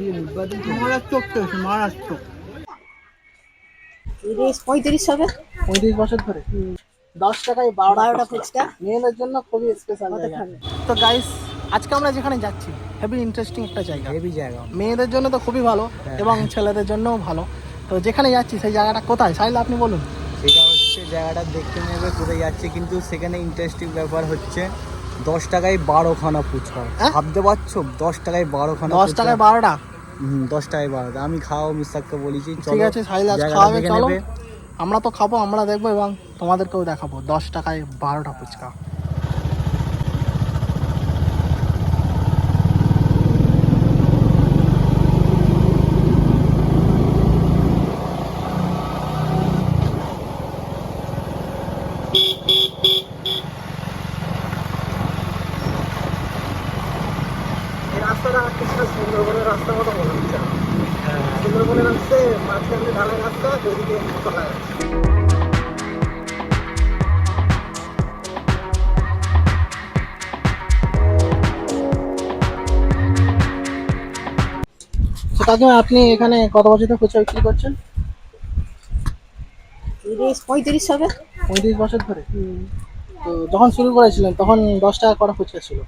মারাত্মক টেস্ট মারাত্মক তিরিশ পঁয়ত্রিশ হবে? পঁয়ত্রিশ বছর ধরে। দশ টাকায় বারোটা ফুচকা। মেয়েদের জন্য খুবই স্পেশাল তো গাইস আজকে আমরা যেখানে যাচ্ছি হেভি ইন্টারেস্টিং একটা জায়গা। হেভি জায়গা। মেয়েদের জন্য তো খুবই ভালো হ্যাঁ। এবং ছেলেদের জন্যও ভালো। তো যেখানে যাচ্ছি সেই জায়গাটা কোথায়? সাইলে আপনি বলুন। সেটা হচ্ছে জায়গাটা দেখতে নেবে কোথায় যাচ্ছে কিন্তু সেখানে ইন্টারেস্টিং ব্যাপার হচ্ছে দশ টাকায় বারোখানা ফুচকা। হ্যাঁ? ভাবতে পারছ? দশ টাকায় বারোখানা দশ টাকায় বারোটা? হুম, দশ টাকায় বারোটা। আমি খাওয়া মিস্তাককে বলেছি ঠিক আছে খাওয়াবে চলো। আমরা তো খাব আমরা দেখব এবং তোমাদেরকেও দেখাবো। দশ টাকায় বারোটা ফুচকা। এই রাস্তাটা কিছুটা সুন্দরবনের রাস্তার মতো মনে হচ্ছে সুন্দরবনের রাস্তা মাঝখানে ঢালাই রাস্তা রাস্তা। কাকিমা আপনি এখানে কত বছর ধরে ফুচকা বিক্রি করছেন? তিরিশ পঁয়ত্রিশ হবে। পঁয়ত্রিশ বছর ধরে? তো যখন শুরু করেছিলেন তখন দশ টাকা করা ফুচকা ছিল।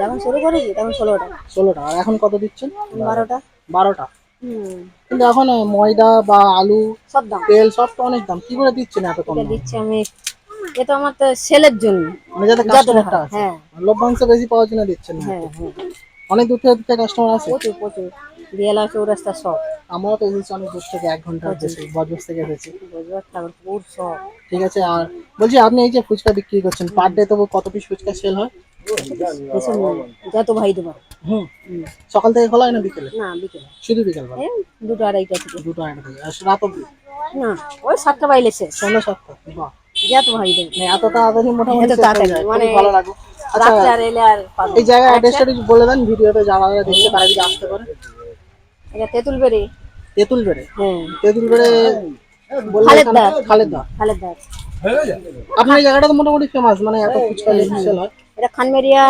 যখন শুরু করেছি তখন ষোলোটা। ষোলোটা। আর এখন কত দিচ্ছেন? বারোটা। বারোটা। কিন্তু এখন ময়দা বা আলু সব দাম। তেল সব তো অনেক দাম। কি করে দিচ্ছেন এত কম দিচ্ছি আমি এটা আমার তো সেলের জন্য। মানে যাতে কাস্টমারটা আছে। হ্যাঁ। লভ্যাংশ বেশি পাওয়ার জন্য দিচ্ছেন না। হ্যাঁ হ্যাঁ। অনেক দূর থেকে কাস্টমার আছে প্রচুর প্রচুর। দিয়ালা চৌরাস্তা সব। আমরাও তো এসেছি অনেক দূর থেকে এক ঘণ্টা বজবজ থেকে এসেছি। বজবজ ঠাকুরপুর সব। ঠিক আছে আর বলছি আপনি এই যে ফুচকা বিক্রি করছেন পার ডে তবু কত পিস ফুচকা সেল হয়? যত ভাই দেবো। হুম। সকাল থেকে খোলা হয় না বিকেলে? না বিকেলে। শুধু বিকেল দুটো আড়াইটা থেকে। দুটো আড়াইটা থেকে। আর রাত অব্দি না ওই সাতটা বাইলে শেষ। সন্ধ্যা সাতটা। বাহ। যত ভাই দেবো। মানে এত তাড়াতাড়ি মোটামুটি এত তাড়াতাড়ি, মানে ভালো লাগে আচ্ছা রাত্রে আর এলে আর এই জায়গা অ্যাড্রেসটা একটু বলে দেন ভিডিওতে যারা যারা দেখছে তারা যদি আসতে পারে। এটা তেঁতুল বেড়ে তেঁতুল বেড়ে হ্যাঁ তেঁতুল বেড়ে খালেদদার। খালেদা খালেদ আপনার জায়গাটা তো মোটামুটি ফেমাস মানে এত ফুচকা সেল হয়। এটা খানমেরিয়া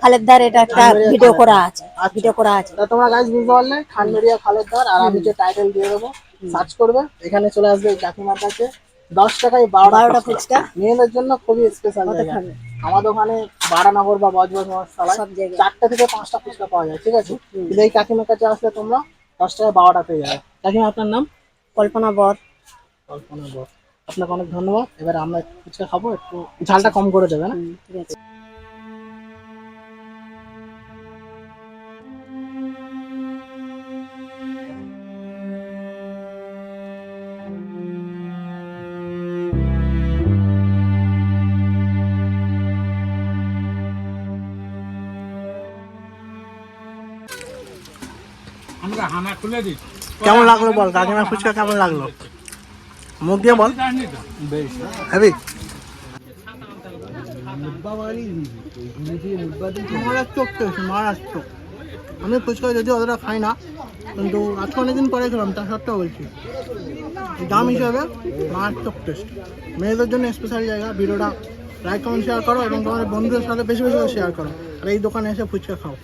খালেদদার এটা একটা ভিডিও করা আছে ভিডিও করা আছে। তা তোমরা গাইজ বুঝতে পারলে খানমেরিয়া খালেদার আর আমি যে টাইটেল দিয়ে দেবো সার্চ করবে এখানে চলে আসবে এই কাকিমার কাছে। দশ টাকায় বারোটা ফুচকা। মেয়েদের জন্য খুবই স্পেশাল? আমাদের ওখানে বারানগর বা বজবজ মহাশালায় চারটা থেকে পাঁচটা ফুচকা পাওয়া যায় ঠিক আছে? কিন্তু এই কাকিমার কাছে আসলে তোমরা দশ টাকায় বারোটা পেয়ে যাবে। কাকিমা আপনার নাম? কল্পনা বর। কল্পনা বর। আপনাকে অনেক ধন্যবাদ। এবার আমরা ফুচকা খাব একটু ঝালটা কম করে দেবে না? ঠিক আছে। কেমন লাগল বল? কাকিমার ফুচকা কেমন লাগল? মুখ দিয়ে বল। মারাত্মক টেস্ট আমি ফুচকা যদিও অতটা খাই না কিন্তু আজকে অনেকদিন পরে খেলাম তা সত্ত্বেও বলছি। দাম হিসাবে মারাত্মক টেস্ট মেয়েদের জন্য স্পেশাল জায়গা। ভিডিওটা লাইক কমেন্ট শেয়ার করো এবং তোমাদের বন্ধুদের সাথে বেশি বেশি শেয়ার করো। আর এই দোকানে এসে ফুচকা খাও।